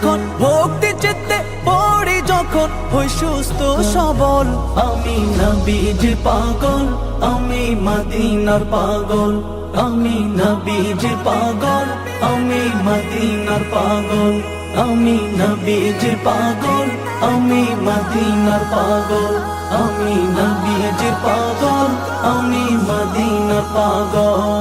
যখন ভক্তি চিত্তে পড়ি, যখন হই সুস্থ সবল, আমি নবীজির পাগল, আমি মদিনার পাগল, আমি নবীজির পাগল, আমি মদিনার পাগল, আমি নবীজির পাগল, আমি মদিনার পাগল, আমি নবীজির পাগল, আমি মদিনার পাগল।